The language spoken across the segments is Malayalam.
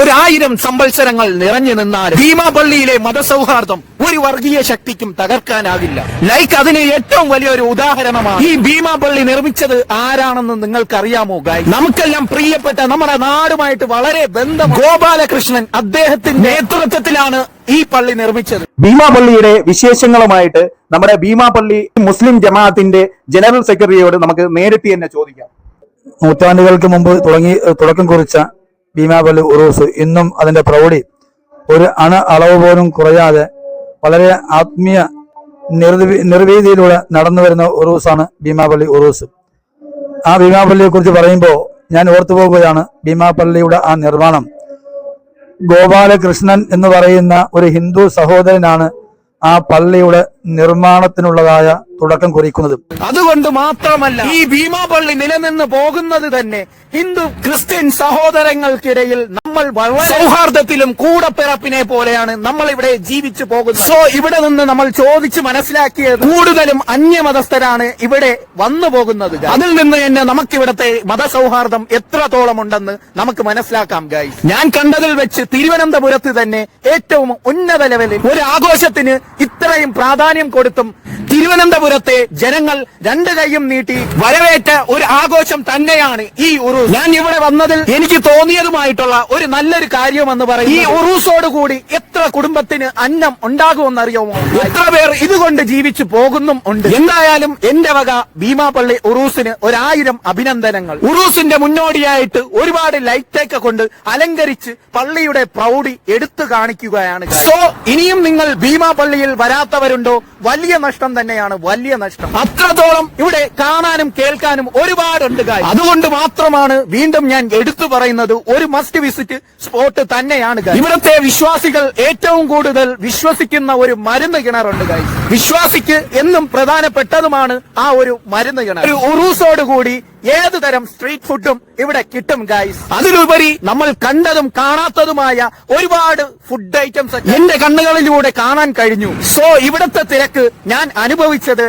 ഒരായിരം സംവത്സരങ്ങൾ നിറഞ്ഞു നിന്നാൽ ഭീമാപള്ളിയിലെ മതസൗഹാർദ്ദം ഒരു വർഗീയ ശക്തിക്കും തകർക്കാനാകില്ല. ലൈക്ക് അതിന് ഏറ്റവും വലിയൊരു ഉദാഹരണമാണ് ഈ ഭീമാപള്ളി നിർമ്മിച്ചത് ആരാണെന്ന് നിങ്ങൾക്കറിയാമോ ഗായ് നമുക്കെല്ലാം പ്രിയപ്പെട്ട നമ്മുടെ നാടുമായിട്ട് വളരെ ബന്ധം ഗോപാലകൃഷ്ണൻ അദ്ദേഹത്തിന്റെ നേതൃത്വത്തിലാണ് ഈ പള്ളി നിർമ്മിച്ചത്. ഭീമാപള്ളിയുടെ വിശേഷങ്ങളുമായിട്ട് നമ്മുടെ ഭീമാപള്ളി മുസ്ലിം ജമാഅത്തിന്റെ ജനറൽ സെക്രട്ടറിയോട് നമുക്ക് നേരിട്ട് തന്നെ ചോദിക്കാം. നൂറ്റാണ്ടുകൾക്ക് മുമ്പ് തുടങ്ങി തുടക്കം കുറിച്ച ഭീമാപള്ളി ഉറൂസ് ഇന്നും അതിന്റെ പ്രൗഢി. ഒരു അണ അളവ് പോലും കുറയാതെ വളരെ ആത്മീയ നിർവി നിർവീതിയിലൂടെ നടന്നു വരുന്ന ഉറൂസാണ് ഭീമാപള്ളി ഉറൂസ്. ആ ഭീമാപള്ളിയെ കുറിച്ച് പറയുമ്പോൾ ഞാൻ ഓർത്തു പോകുകയാണ് ഭീമാപള്ളിയുടെ ആ നിർമ്മാണം. ഗോപാലകൃഷ്ണൻ എന്ന് പറയുന്ന ഒരു ഹിന്ദു സഹോദരനാണ് ആ പള്ളിയുടെ നിർമ്മാണത്തിനുള്ളതായ തുടക്കം കുറിക്കുന്നത്. അതുകൊണ്ട് മാത്രമല്ല ഈ ഭീമാ പള്ളി നിലനിന്ന് പോകുന്നത് തന്നെ ഹിന്ദു ക്രിസ്ത്യൻ സഹോദരങ്ങൾക്കിടയിൽ നമ്മൾ വളരെ സൗഹാർദ്ദത്തിലും കൂടപ്പിറപ്പിനെ പോലെയാണ് നമ്മൾ ഇവിടെ ജീവിച്ചു പോകുന്നത്. സോ ഇവിടെ നിന്ന് നമ്മൾ ചോദിച്ച് മനസ്സിലാക്കിയത് കൂടുതലും അന്യമതസ്ഥരാണ് ഇവിടെ വന്നു പോകുന്നത് അതിൽ നിന്ന് തന്നെ നമുക്കിവിടത്തെ മതസൗഹാർദ്ദം എത്രത്തോളം ഉണ്ടെന്ന് നമുക്ക് മനസ്സിലാക്കാം ഗായി ഞാൻ കണ്ടതിൽ വെച്ച് തിരുവനന്തപുരത്ത് തന്നെ ഏറ്റവും ഉന്നത ലെവലിൽ ഒരു ആഘോഷത്തിന് ഇത്രയും പ്രാധാന്യം കൊടുത്തും തിരുവനന്തപുരത്തെ ജനങ്ങൾ രണ്ട് കൈയും നീട്ടി വരവേറ്റ ഒരു ആഘോഷം തന്നെയാണ് ഈ ഉറൂസ്. ഞാൻ ഇവിടെ വന്നതിൽ എനിക്ക് തോന്നിയതുമായിട്ടുള്ള ഒരു നല്ലൊരു കാര്യമെന്ന് പറയും ഈ ഉറൂസോട് കൂടി എത്ര കുടുംബത്തിന് അന്നം ഉണ്ടാകുമെന്ന് അറിയാമോ എത്ര പേർ ഇതുകൊണ്ട് ജീവിച്ചു പോകുന്നും ഉണ്ട്. എന്തായാലും എന്റെ വക ഭീമാപള്ളി ഉറൂസിന് ഒരായിരം അഭിനന്ദനങ്ങൾ. ഉറൂസിന്റെ മുന്നോടിയായിട്ട് ഒരുപാട് ലൈറ്റൊക്കെ കൊണ്ട് അലങ്കരിച്ച് പള്ളിയുടെ പ്രൗഢി എടുത്തു കാണിക്കുകയാണ് സോ ഇനിയും നിങ്ങൾ ഭീമാപള്ളിയിൽ വരാത്തവരുണ്ടോ? വലിയ നഷ്ടം തന്നെയാണ് വലിയ നഷ്ടം. അത്രത്തോളം ഇവിടെ കാണാനും കേൾക്കാനും ഒരുപാടുണ്ട് ഗൈസ് അതുകൊണ്ട് മാത്രമാണ് വീണ്ടും ഞാൻ എടുത്തു പറയുന്നത് ഒരു മസ്റ്റ് വിസിറ്റ് സ്പോട്ട് തന്നെയാണ് ഗൈസ് ഇവിടുത്തെ വിശ്വാസികൾ ഏറ്റവും കൂടുതൽ വിശ്വസിക്കുന്ന ഒരു മരുന്ന് കിണറുണ്ട് guys. വിശ്വാസിക്ക് എന്നും പ്രധാനപ്പെട്ടതുമാണ് ആ ഒരു മരുന്ന് കിണർ ഒരു ഉറൂസോട് കൂടി ഏത് തരം സ്ട്രീറ്റ് ഫുഡും ഇവിടെ കിട്ടും ഗൈസ് അതിലുപരി നമ്മൾ കണ്ടതും കാണാത്തതുമായ ഒരുപാട് ഫുഡ് ഐറ്റംസ് എന്റെ കണ്ണുകളിലൂടെ കാണാൻ കഴിഞ്ഞു. സോ ഇവിടത്തെ തിരക്ക് ഞാൻ അനുഭവിച്ചത്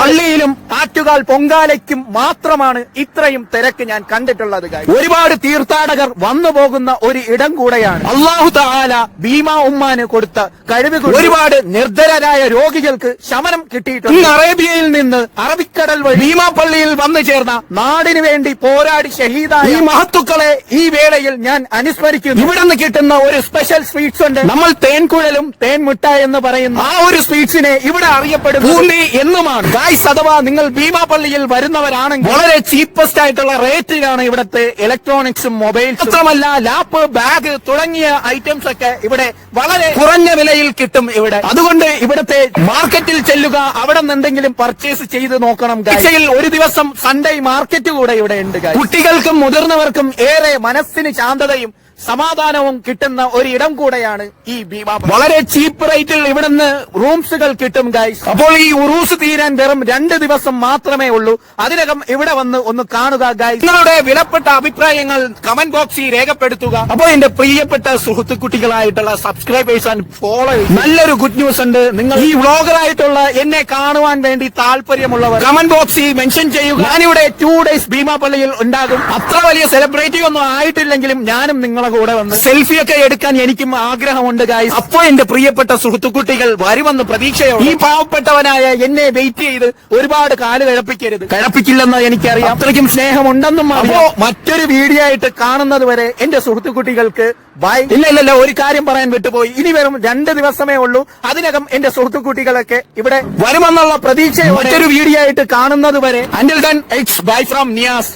പള്ളിയിലും ആറ്റുകാൽ പൊങ്കാലയ്ക്കും മാത്രമാണ് ഇത്രയും തിരക്ക് ഞാൻ കണ്ടിട്ടുള്ളത്. ഒരുപാട് തീർത്ഥാടകർ വന്നു പോകുന്ന ഒരു ഇടം കൂടെയാണ്. അള്ളാഹു താല ഭീമ ഉമ്മാന് കൊടുത്ത കഴിവ് ഒരുപാട് നിർദ്ധരായ രോഗികൾക്ക് ശമനം കിട്ടിയിട്ടുണ്ട്. ഈ അറേബ്യയിൽ നിന്ന് അറബിക്കടൽ വഴി ഭീമാപള്ളിയിൽ വന്നു ചേർന്ന നാടിനു വേണ്ടി പോരാടി ഷഹീദായ ഈ മഹത്തുക്കളെ ഈ വേളയിൽ ഞാൻ അനുസ്മരിക്കുന്നു. ഇവിടെ നിന്ന് കിട്ടുന്ന ഒരു സ്പെഷ്യൽ സ്വീറ്റ്സ് ഉണ്ട്. നമ്മൾ തേൻകുഴലും തേൻ മിഠായി എന്ന് പറയുന്ന ആ ഒരു സ്വീറ്റ്സിനെ ഇവിടെ അറിയപ്പെടുന്നു പൂണ്ടി എന്നുമാണ് ഗായ്സ് അഥവാ നിങ്ങൾ ഭീമാപള്ളിയിൽ വരുന്നവരാണെങ്കിൽ വളരെ ചീപ്പസ്റ്റ് ആയിട്ടുള്ള റേറ്റിലാണ് ഇവിടുത്തെ ഇലക്ട്രോണിക്സും മൊബൈൽ മാത്രമല്ല ലാപ്പ് ബാഗ് തുടങ്ങിയ ഐറ്റംസ് ഒക്കെ ഇവിടെ വളരെ കുറഞ്ഞ വിലയിൽ കിട്ടും ഇവിടെ. അതുകൊണ്ട് ഇവിടുത്തെ മാർക്കറ്റിൽ ചെല്ലുക അവിടെ നിന്നെന്തെങ്കിലും പർച്ചേസ് ചെയ്ത് നോക്കണം ഗൈസയിൽ ഒരു ദിവസം സൺഡേ മാർക്കറ്റ് കൂടെ ഇവിടെ ഉണ്ട്. കുട്ടികൾക്കും മുതിർന്നവർക്കും ഏറെ മനസ്സിന് ശാന്തതയും സമാധാനവും കിട്ടുന്ന ഒരു ഇടം കൂടെയാണ് ഈ ഭീമാ വളരെ ചീപ്പ് റേറ്റിൽ ഇവിടുന്ന് റൂംസുകൾ കിട്ടും ഗൈസ് അപ്പോൾ ഈ ഉറൂസ് തീരാൻ വെറും രണ്ട് ദിവസം മാത്രമേ ഉള്ളൂ. അതിനകം ഇവിടെ വന്ന് ഒന്ന് കാണുക നിങ്ങളുടെ വിലപ്പെട്ട അഭിപ്രായങ്ങൾ കമന്റ് ബോക്സിൽ രേഖപ്പെടുത്തുക. അപ്പോൾ എന്റെ പ്രിയപ്പെട്ട സുഹൃത്തുക്കുട്ടികളായിട്ടുള്ള സബ്സ്ക്രൈബേഴ്സ് ആൻഡ് ഫോളോവേഴ്സ് നല്ലൊരു ഗുഡ് ന്യൂസ് ഉണ്ട്. നിങ്ങൾ ഈ വ്ളോഗറായിട്ടുള്ള എന്നെ കാണുവാൻ വേണ്ടി താല്പര്യമുള്ളവർ കമന്റ് ബോക്സിൽ മെൻഷൻ ചെയ്യുക. ഞാനിവിടെ ടു ഡേയ്സ് ഭീമാപള്ളിയിൽ ഉണ്ടാകും. അത്ര വലിയ സെലിബ്രിറ്റി ഒന്നും ആയിട്ടില്ലെങ്കിലും ഞാനും നിങ്ങളെ കൂടെ വന്ന് സെൽഫി ഒക്കെ എടുക്കാൻ എനിക്കും ആഗ്രഹമുണ്ട് ഗായ്സ് അപ്പോ എന്റെ പ്രിയപ്പെട്ട സുഹൃത്തുക്കുട്ടികൾ വരുമെന്ന് പ്രതീക്ഷയോ ഈ പാവപ്പെട്ടവനായ എന്നെ വെയിറ്റ് ചെയ്ത് ഒരുപാട് കാൽ കിഴപ്പിക്കരുത്. കിഴപ്പിക്കില്ലെന്ന് എനിക്കറിയാം. അത്രയ്ക്കും സ്നേഹമുണ്ടെന്നും അപ്പോ മറ്റൊരു വീഡിയോ ആയിട്ട് കാണുന്നത് വരെ എന്റെ സുഹൃത്തുക്കുട്ടികൾക്ക് ബൈ ഇല്ല ഇല്ലല്ല ഇല്ല ഒരു കാര്യം പറയാൻ വിട്ടുപോയി. ഇനി വെറും രണ്ട് ദിവസമേ ഉള്ളൂ. അതിനകം എന്റെ സുഹൃത്തുക്കുട്ടികളൊക്കെ ഇവിടെ വരുമെന്നുള്ള പ്രതീക്ഷ മറ്റൊരു വീഡിയോ ആയിട്ട് കാണുന്നത് വരെ until then it's bye from Niyas